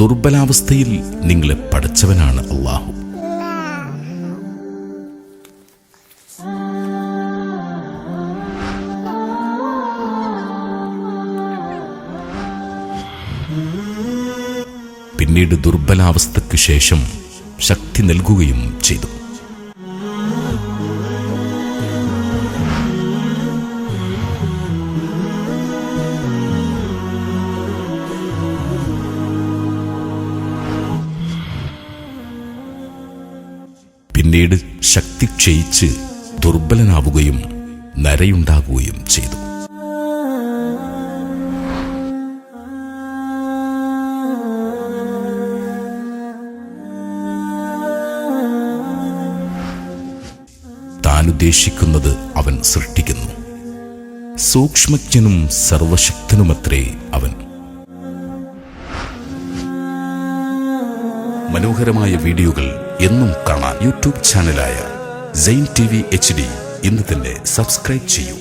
ദുർബലാവസ്ഥയിൽ നിങ്ങളെ പഠിച്ചവനാണ് അള്ളാഹു പിന്നീട് ദുർബലാവസ്ഥയ്ക്ക് ശേഷം ശക്തി നൽകുകയും ചെയ്തു. പിന്നീട് ശക്തി ക്ഷയിച്ച് ദുർബലനാവുകയും നരയുണ്ടാകുകയും ചെയ്തു. താനുദ്ദേശിക്കുന്നത് അവൻ സൃഷ്ടിക്കുന്നു. സൂക്ഷ്മജ്ഞനും സർവശക്തനുമത്രേ അവൻ. മനോഹരമായ വീഡിയോകൾ എന്നും കാണാൻ YouTube ചാനലായ Zain T V H D ഇന്ന് തന്നെ സബ്സ്ക്രൈബ് ചെയ്യൂ